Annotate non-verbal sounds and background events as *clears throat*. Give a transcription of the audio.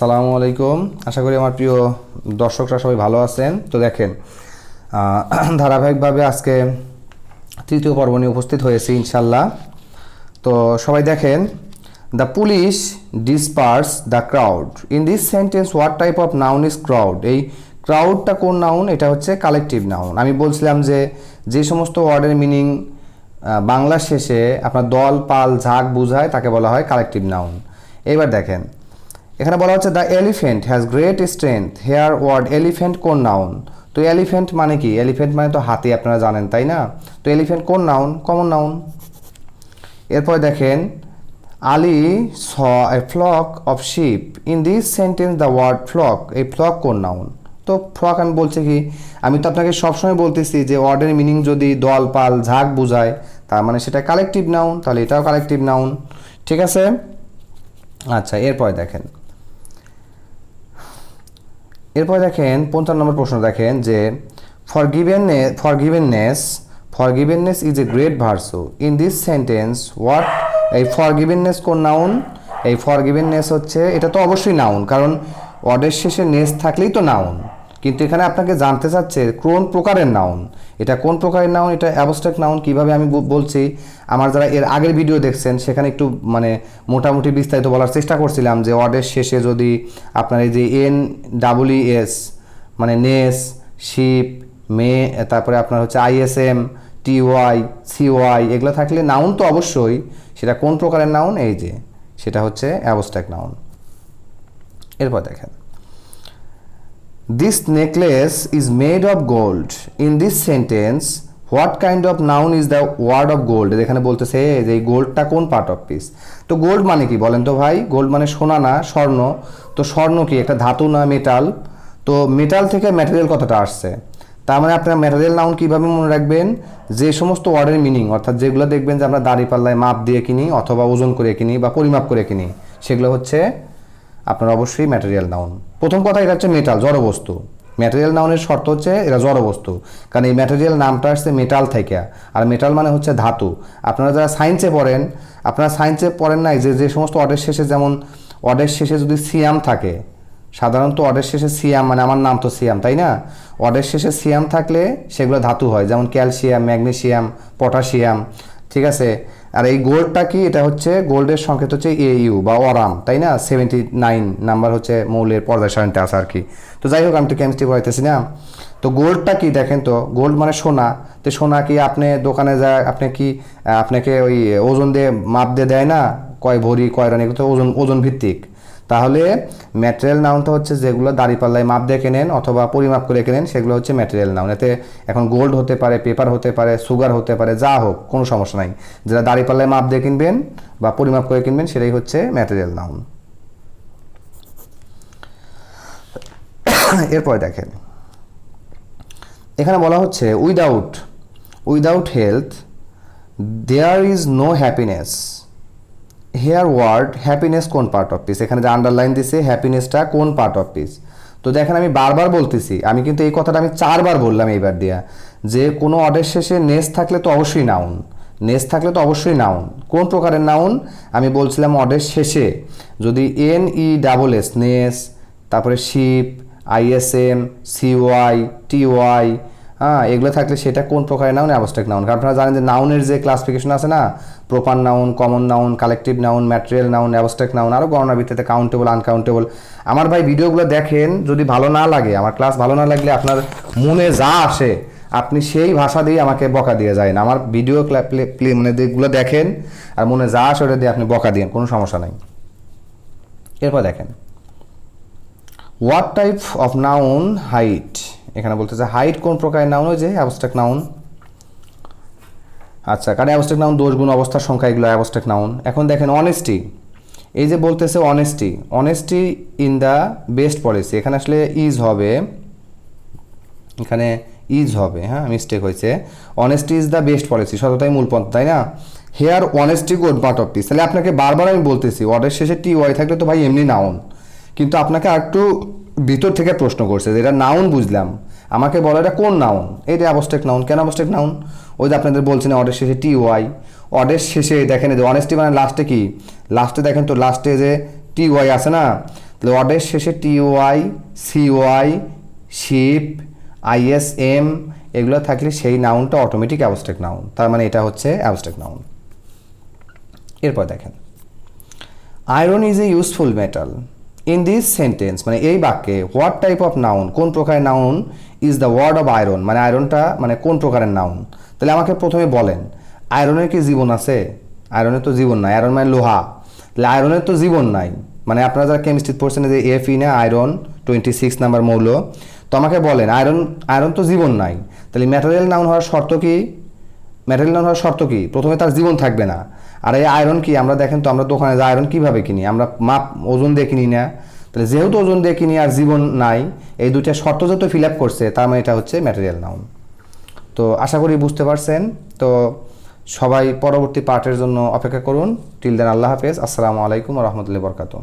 আসসালামু আলাইকুম। আশা করি আমার প্রিয় দর্শকরা সবাই ভালো আছেন। তো দেখেন *clears throat* ধারাবাহিকভাবে আজকে তৃতীয় পর্ব নিয়ে উপস্থিত হয়েছি ইনশাল্লাহ তো সবাই দেখেন the police disperse the crowd in this sentence what type of noun is crowd এই ক্রাউডটা কোন নাউন এটা হচ্ছে কালেকটিভ নাউন আমি বলছিলাম যে যে সমস্ত ওয়ার্ডের মিনিং বাংলা শেষে আপনার দল, পাল, ঝাঁক বুঝায়, তাকে বলা হয় কালেকটিভ নাউন এবার দেখেন এখানে বলা হচ্ছে the elephant has great strength here word elephant কোন নাউন তো এলিফেন্ট মানে কি? এলিফেন্ট মানে তো হাতি, আপনারা জানেন, তাই না? তো এলিফেন্ট কোন নাউন কমন নাউন এরপর দেখেন Ali saw a flock of sheep in this sentence the word flock এই ফ্লক কোন নাউন তো ফ্লক আমি বলছি কি? আমি তো আপনাকে সবসময় বলতেছি যে ওয়ার্ডের মিনিং যদি দল, পাল, ঝাঁক বোঝায়, তার মানে সেটা কালেকটিভ নাউন তাহলে এটাও কালেকটিভ নাউন ঠিক আছে? আচ্ছা এরপর দেখেন এরপর দেখেন পঞ্চান্ন নম্বর প্রশ্ন দেখেন যে forgiven forgiveness forgiveness is a great virtue in this sentence what এই ফর গিভেননেস কোন নাউন এই ফর গিভেননেস হচ্ছে, এটা তো অবশ্যই নাউন কারণ অর্ডের শেষে নেস থাকলেই তো নাউন কিন্তু এখানে আপনাকে জানতে চাচ্ছে কোন প্রকারের নাউন এটা কোন প্রকারের নাউন এটা অ্যাবস্ট্রাক্ট নাউন কীভাবে আমি বলছি? আমার যারা এর আগের ভিডিও দেখছেন, সেখানে একটু মানে মোটামুটি বিস্তারিত বলার চেষ্টা করছিলাম যে ওয়ার্ডের শেষে যদি আপনার এই যে এন ডাবল এস মানে নেস, শিপ, মে, তারপরে আপনার হচ্ছে আইএসএম টিওয়াই সিওয়াই এগুলো থাকলে নাউন তো অবশ্যই। সেটা কোন প্রকারের নাউন এই যে, সেটা হচ্ছে অ্যাবস্ট্রাক্ট নাউন এরপর দেখেন। This necklace is made of gold. In this sentence, what kind of noun is the word of gold? এখানে বলতেছে যে এই গোল্ডটা কোন পার্ট অফ পিস তো গোল্ড মানে কি বলেন তো ভাই? গোল্ড মানে সোনা না স্বর্ণ। তো স্বর্ণ কি? একটা ধাতু না মেটাল তো মেটাল থেকে ম্যাটেরিয়াল কথাটা আসছে? তার মানে আপনার ম্যাটেরিয়াল নাউন কীভাবে মনে রাখবেন? যে সমস্ত ওয়ার্ডের মিনিং অর্থাৎ যেগুলো দেখবেন যে আমরা দাড়ি পাল্লায় মাপ দিয়ে কিনি অথবা ওজন করে কিনি বা পরিমাপ করে কিনি সেগুলো হচ্ছে আপনার অবশ্যই ম্যাটেরিয়াল নাউন প্রথম কথা এটা হচ্ছে মেটাল জড়বস্তু ম্যাটেরিয়াল নাউনের শর্ত হচ্ছে এরা জড়বস্তু কারণ এই ম্যাটেরিয়াল নামটা আসছে মেটাল থেকে। আর মেটাল মানে হচ্ছে ধাতু। আপনারা যারা সায়েন্সে পড়েন, আপনারা সায়েন্সে পড়েন নাই যে যে সমস্ত অর্ডের শেষে যেমন অর্ডের শেষে যদি সিয়াম থাকে, সাধারণত অর্ডের শেষে সিয়াম মানে আমার নাম তো সিয়াম তাই না? অর্ডের শেষে সিয়াম থাকলে সেগুলো ধাতু হয়, যেমন ক্যালসিয়াম ম্যাগনেসিয়াম পটাশিয়াম ঠিক আছে? আর এই গোল্ডটা কি? এটা হচ্ছে গোল্ডের সংকেত হচ্ছে এইউ ইউ বা অরাম, তাই না? সেভেন্টি নাইন নাম্বার হচ্ছে মৌলের পর্দা সারণীতে আছে আর কি। তো যাই হোক, আমি তো কেমিস্ট্রি পড়াইতেছি না। তো গোল্ডটা কি দেখেন তো? গোল্ড মানে সোনা। তো সোনা কি আপনি দোকানে যায়, আপনি কি আপনাকে ওই ওজন দিয়ে মাপ দিয়ে দেয় না? কয় ভরি, কয় রান এগুলো তো ওজন ওজন ভিত্তিক। তাহলে ম্যাটেরিয়াল নাউনটা হচ্ছে যেগুলো দাড়িপাল্লায় মাপ দিয়ে কেনেন অথবা পরিমাপ করে কেনেন সেগুলো হচ্ছে ম্যাটেরিয়াল নাউন এতে এখন গোল্ড হতে পারে পেপার হতে পারে সুগার হতে পারে, যা হোক, কোনো সমস্যা নাই। যেটা দাড়িপাল্লায় মাপ দিয়ে কিনবেন বা পরিমাপ করে কিনবেন, সেটাই হচ্ছে ম্যাটেরিয়াল নাউন *coughs* এরপরে দেখেন। এখানে বলা হচ্ছে without without health there is no happiness here word, happiness কোন পার্ট অফ পিস? এখানে যে আন্ডারলাইন দিছে, হ্যাপিনেসটা কোন পার্ট অফ পিস? তো দেখেন আমি বারবার বলতেছি, আমি কিন্তু এই কথাটা আমি চারবার বললাম এইবার দিয়া, যে কোনো অর্ডের শেষে নেস থাকলে তো অবশ্যই নাউন নেস থাকলে তো অবশ্যই নাউন কোন প্রকারের নাউন আমি বলছিলাম অর্ডের শেষে, যদি N E double S ness তারপরে শিপ আইএসএম সিওয়াই টিওয়াই হ্যাঁ এগুলো থাকলে সেটা কোন প্রকারের নাউন অ্যাবস্ট্রাক্ট নাউন কারণ আপনারা জানেন যে নাউনের যে ক্লাসিফিকেশন আছে না proper noun common noun collective noun material noun abstract noun আরও গণনা ভিত্তিতে কাউন্টেবল আনকাউন্টেবল আমার ভাই ভিডিওগুলো দেখেন, যদি ভালো না লাগে, আমার ক্লাস ভালো না লাগলে আপনার মনে যা আসে, আপনি সেই ভাষা দিয়ে আমাকে বকা দিয়ে যায় না আমার ভিডিও প্লে মানে যেগুলো দেখেন, আর মনে যা আসে ওটা দিয়ে আপনি বকা দিন কোনো সমস্যা নাই। এরপর দেখেন। What type of noun height এখানে বলতেছে, হাইট কোন প্রকারের নাউন ওই যে অ্যাবস্ট্রাক্ট নাউন আচ্ছা কারণ অ্যাবস্ট্রাক্ট নাউন দোষ গুণ অবস্থার সংখ্যা এগুলো অ্যাবস্ট্রাক্ট নাউন এখন দেখেন অনেস্টি এই যে বলতেছে honesty honesty in the best policy এখানে আসলে ইজ হবে, এখানে ইজ হবে হ্যাঁ মিস্টেক হয়েছে। Honesty is the best policy সততাই মূল পন্থা, তাই না? Here honesty good part of speech তাহলে আপনাকে বারবার আমি বলতেছি অর্ডার শেষে টি ওয়াই থাকলে তো ভাই এমনি নাউন কিন্তু আপনাকে আরেকটু ভিতর থেকে প্রশ্ন করছে যে এটা নাউন বুঝলাম। আমাকে বলো, এটা কোন নাউন এটা অবস্টেক নাউন কেন অবস্টেক নাউন ওই যে আপনাদের বলছেন অর্ডার শেষে টি ওয়াই অর্ডার শেষে দেখেন যে অনেস্টি মানে লাস্টে কি? লাস্টে দেখেন তো লাস্টে যে টি ওয়াই আছে না? তাহলে ওয়ার্ডের শেষে T Y C Y ship I S M এগুলো থাকলে সেই নাউনটা অটোমেটিক অ্যাবস্ট্রাক্ট নাউন তার মানে এটা হচ্ছে অ্যাবস্ট্রাক্ট নাউন এরপর দেখেন। Iron is a useful metal in this sentence মানে এই বাক্যে হোয়াট টাইপ অফ নাউন কোন প্রকারের noun is the word of iron মানে আয়রনটা মানে কোন প্রকারের নাউন তাহলে আমাকে প্রথমে বলেন আয়রনের কি জীবন আছে? আয়রনের তো জীবন নাই আয়রন মানে লোহা। তাহলে আয়রনের তো জীবন নাই। মানে আপনারা যারা কেমিস্ট্রি পড়ছেন যে এফ ই না আয়রন টোয়েন্টি সিক্স নাম্বার মৌল, তো আমাকে বলেন আয়রন আয়রন তো জীবন নাই। তাহলে ম্যাটেরিয়াল নাউন হওয়ার শর্ত কি? ম্যাটেরিয়াল নাউন হওয়ার শর্ত কি? প্রথমে তার জীবন থাকবে না। আর এই আয়রন কি? আমরা দেখেন তো আমরা দোকানে যে আয়রন কীভাবে কিনি? আমরা মাপ, ওজন দিয়ে কিনি না। তাহলে যেহেতু ওজন দিয়ে কিনি আর জীবন নাই, এই দুইটা শর্ত যত ফিল আপ করছে, তার মানে এটা হচ্ছে ম্যাটেরিয়াল নাউন তো আশা করি বুঝতে পারছেন। তো সবাই পরবর্তী পার্টের জন্য অপেক্ষা করুন। টিল দেন আল্লাহ হাফেজ। আসসালামু আলাইকুম রহমতুল্লাহ বরকাতুম